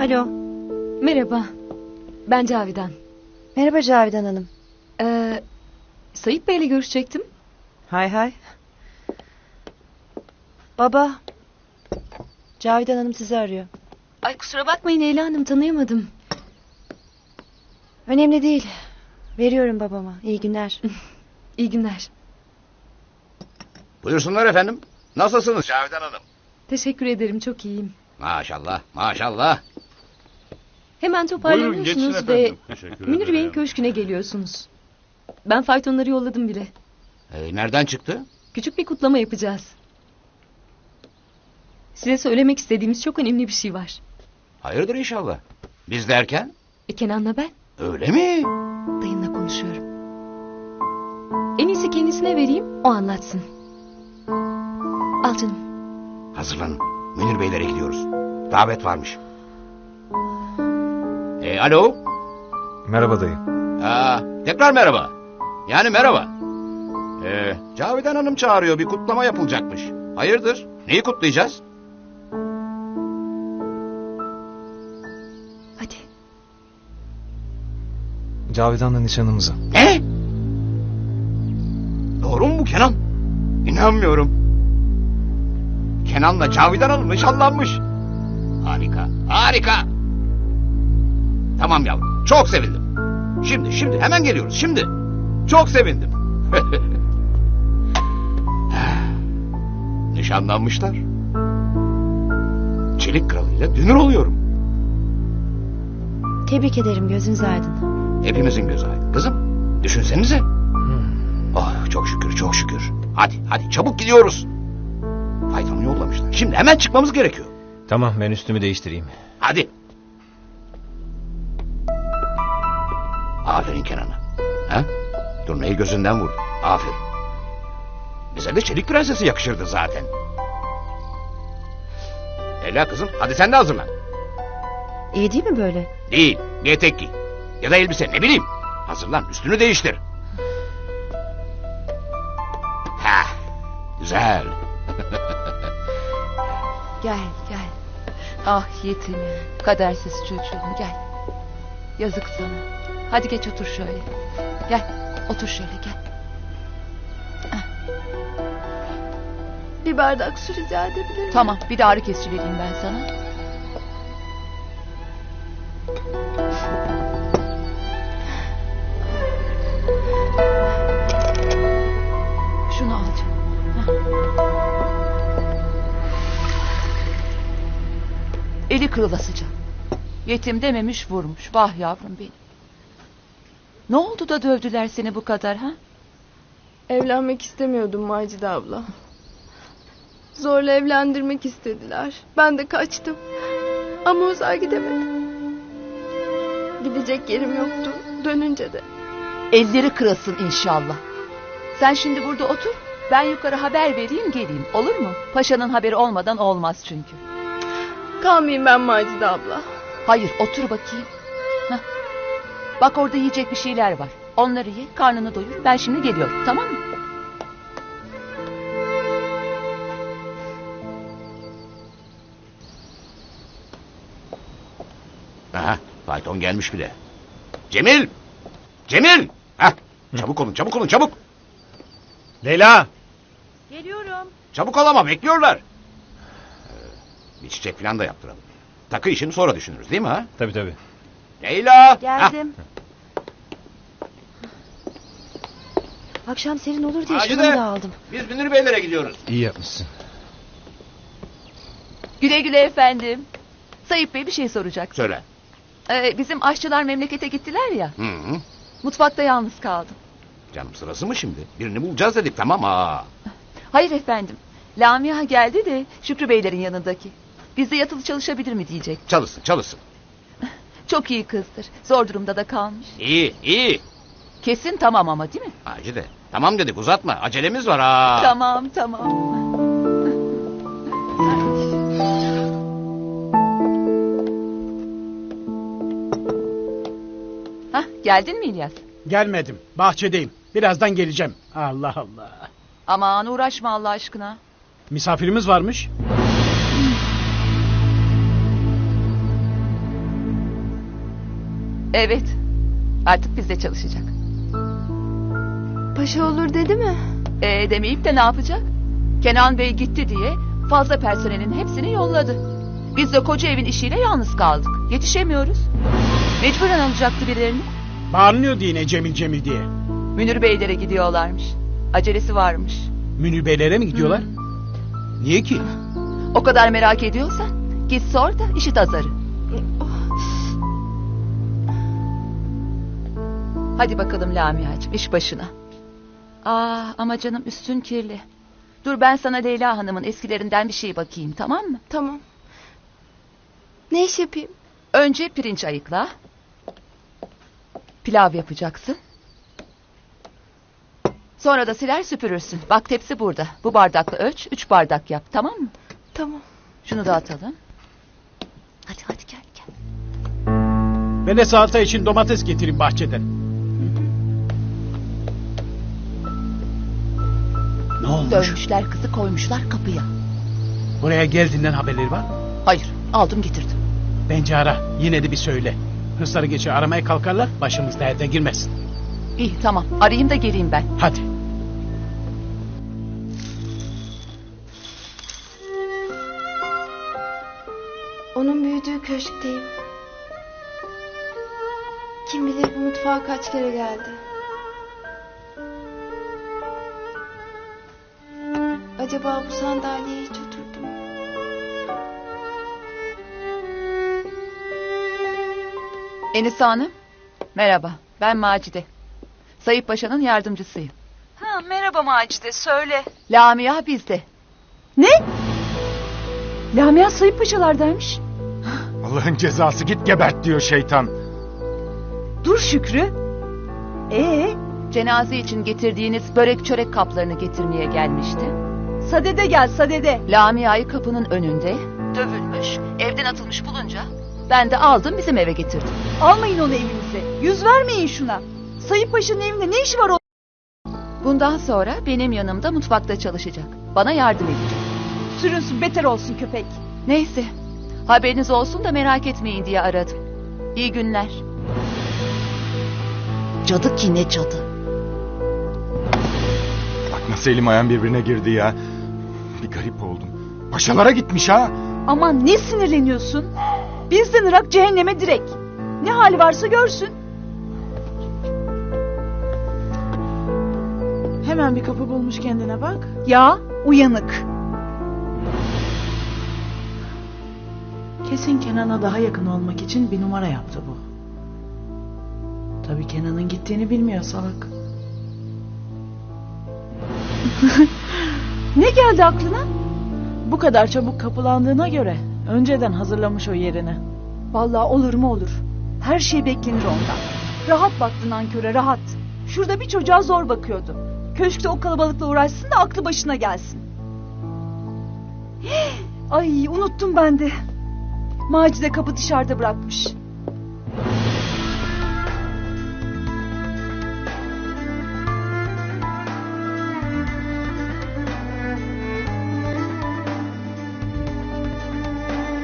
Alo. Merhaba. Ben Cavidan. Merhaba Cavidan Hanım. Ee, Sayit Bey'le görüşecektim. Hay hay. Baba. Cavidan Hanım sizi arıyor. Ay kusura bakmayın Leyla Hanım tanıyamadım. Önemli değil. Veriyorum babama. İyi günler. İyi günler. Buyursunlar efendim. Nasılsınız Cavidan Hanım? Teşekkür ederim çok iyiyim. Maşallah maşallah. Hemen Buyurun toparlanıyorsunuz geçin ve efendim. Teşekkür Münir Bey'in köşküne geliyorsunuz. Ben faytonları yolladım bile. Ee, nereden çıktı? Küçük bir kutlama yapacağız. Size söylemek istediğimiz çok önemli bir şey var. Hayırdır inşallah. Biz derken? E Kenan'la ben Öyle mi? dayınla konuşuyorum. En iyisi kendisine vereyim o anlatsın. Al canım. Hazırlanın. Münir Beylere gidiyoruz. Davet varmış. E, alo? Merhaba dayı. Aa, tekrar merhaba. Yani merhaba. Ee, Cavidan Hanım çağırıyor. Bir kutlama yapılacakmış. Hayırdır? Neyi kutlayacağız? Hadi. Cavidan'la nişanımızı. Ne? Doğru mu bu Kenan? İnanmıyorum. Kenan'la Cavidan Hanım nişanlanmış. Harika, harika. Tamam yavrum, çok sevindim. Şimdi, şimdi, hemen geliyoruz, şimdi. Çok sevindim. Nişanlanmışlar. Çelik kralıyla dünür oluyorum. Tebrik ederim gözünüz aydın. Hepimizin gözü aydın. Kızım, düşünsenize. Oh, çok şükür, çok şükür. Hadi, hadi çabuk gidiyoruz. Faytonu yollamışlar. Şimdi hemen çıkmamız gerekiyor. Tamam ben üstümü değiştireyim. Hadi. Aferin Kenan'a. Ha? Turnayı gözünden vur. Aferin. Bize de çelik prensesi yakışırdı zaten. Leyla kızım hadi sen de hazırlan. İyi değil mi böyle? Değil bir etek giy. Ya da elbise ne bileyim. Hazırlan üstünü değiştir. Ha, güzel. Gel gel. Ah yetimim. Kadersiz çocuğum gel. Yazık sana. Hadi geç otur şöyle. Gel otur şöyle gel. Bir bardak su rica edebilir Tamam bir de ağrı kesici vereyim ben sana. Şunu al canım. Hah. Eli kırılasıca. Yetim dememiş vurmuş. Vah yavrum benim. Ne oldu da dövdüler seni bu kadar ha? Evlenmek istemiyordum Macide abla. Zorla evlendirmek istediler. Ben de kaçtım. Ama uzağa gidemedim. Gidecek yerim yoktu. Dönünce de. Elleri kırılsın inşallah. Sen şimdi burada otur. Ben yukarı haber vereyim geleyim. Olur mu? Paşanın haberi olmadan olmaz çünkü. Kalmayayım ben Macide abla. Hayır otur bakayım. Hah. Bak orada yiyecek bir şeyler var. Onları ye karnını doyur. Ben şimdi geliyorum tamam mı? Aha, fayton gelmiş bile. Cemil! Cemil! Hah, çabuk olun, çabuk olun, çabuk. Leyla. Geliyorum. Çabuk ol ama bekliyorlar. Ee, bir çiçek falan da yaptıralım. Takı işini sonra düşünürüz değil mi ha? Tabii tabii. Leyla! Geldim. Akşam serin olur diye Macide. şunu da aldım. biz Münir Beylere gidiyoruz. İyi yapmışsın. Güle güle efendim. Sayıp Bey bir şey soracak. Söyle. Ee, bizim aşçılar memlekete gittiler ya. Hı hı. Mutfakta yalnız kaldım. Canım sırası mı şimdi? Birini bulacağız dedik tamam ha. Hayır efendim. Lamia geldi de Şükrü Beylerin yanındaki. Bizde yatılı çalışabilir mi diyecek. Çalışsın, çalışsın. Çok iyi kızdır. Zor durumda da kalmış. İyi, iyi. Kesin tamam ama değil mi? Hacı Tamam dedik uzatma. Acelemiz var ha. Tamam tamam. Hah geldin mi İlyas? Gelmedim. Bahçedeyim. Birazdan geleceğim. Allah Allah. Aman uğraşma Allah aşkına. Misafirimiz varmış. Evet. Artık bizde çalışacak. Paşa olur dedi mi? Ee demeyip de ne yapacak? Kenan Bey gitti diye fazla personelin hepsini yolladı. Biz de koca evin işiyle yalnız kaldık. Yetişemiyoruz. Mecburen alacaktı birilerini. Bağırınıyordu yine Cemil Cemil diye. Münir Beylere gidiyorlarmış. Acelesi varmış. Münir beylere mi gidiyorlar? Niye ki? O kadar merak ediyorsan git sor da işit azarı. Hadi bakalım Lamia'cığım iş başına. Aa ama canım üstün kirli. Dur ben sana Leyla Hanım'ın eskilerinden bir şey bakayım tamam mı? Tamam. Ne iş yapayım? Önce pirinç ayıkla. Pilav yapacaksın. Sonra da siler süpürürsün. Bak tepsi burada. Bu bardakla ölç. Üç bardak yap tamam mı? Tamam. Şunu da atalım. Hadi hadi gel gel. Ben de salata için domates getireyim bahçeden. Ne olmuş? Dövmüşler kızı koymuşlar kapıya. Buraya geldiğinden haberleri var mı? Hayır aldım getirdim. Bence ara. Yine de bir söyle. Hırsları geçe aramaya kalkarlar. Başımız derde girmesin. İyi tamam arayayım da geleyim ben. Hadi. Onun büyüdüğü köşkteyim. Kim bilir bu mutfağa kaç kere geldi. Acaba bu sandalyeye hiç oturdu mu? Enisa Hanım. Merhaba ben Macide. Sayıp Paşa'nın yardımcısıyım. Ha, merhaba Macide söyle. Lamia bizde. Ne? Lamia Sayıp Paşalardaymış. Allah'ın cezası git gebert diyor şeytan. Dur Şükrü. Ee, Cenaze için getirdiğiniz börek çörek kaplarını getirmeye gelmişti. Sadede gel sadede. Lamia'yı kapının önünde dövülmüş, evden atılmış bulunca ben de aldım bizim eve getirdim. Almayın onu evinize. Yüz vermeyin şuna. Sayıp Paşa'nın evinde ne işi var o? Bundan sonra benim yanımda mutfakta çalışacak. Bana yardım edecek. Sürünsün beter olsun köpek. Neyse. Haberiniz olsun da merak etmeyin diye aradım. İyi günler. Cadı ki ne cadı. Bak nasıl elim ayağım birbirine girdi ya. Bir garip oldum. Paşalara gitmiş ha. Aman ne sinirleniyorsun? Bizden Irak cehenneme direkt. Ne hali varsa görsün. Hemen bir kapı bulmuş kendine bak. Ya uyanık. Kesin Kenan'a daha yakın olmak için bir numara yaptı bu. Tabii Kenan'ın gittiğini bilmiyor salak. Ne geldi aklına? Bu kadar çabuk kapılandığına göre önceden hazırlamış o yerini. Vallahi olur mu olur. Her şey beklenir ondan. Rahat baktın anköre rahat. Şurada bir çocuğa zor bakıyordu. Köşkte o kalabalıkla uğraşsın da aklı başına gelsin. Ay unuttum ben de. Macide kapı dışarıda bırakmış.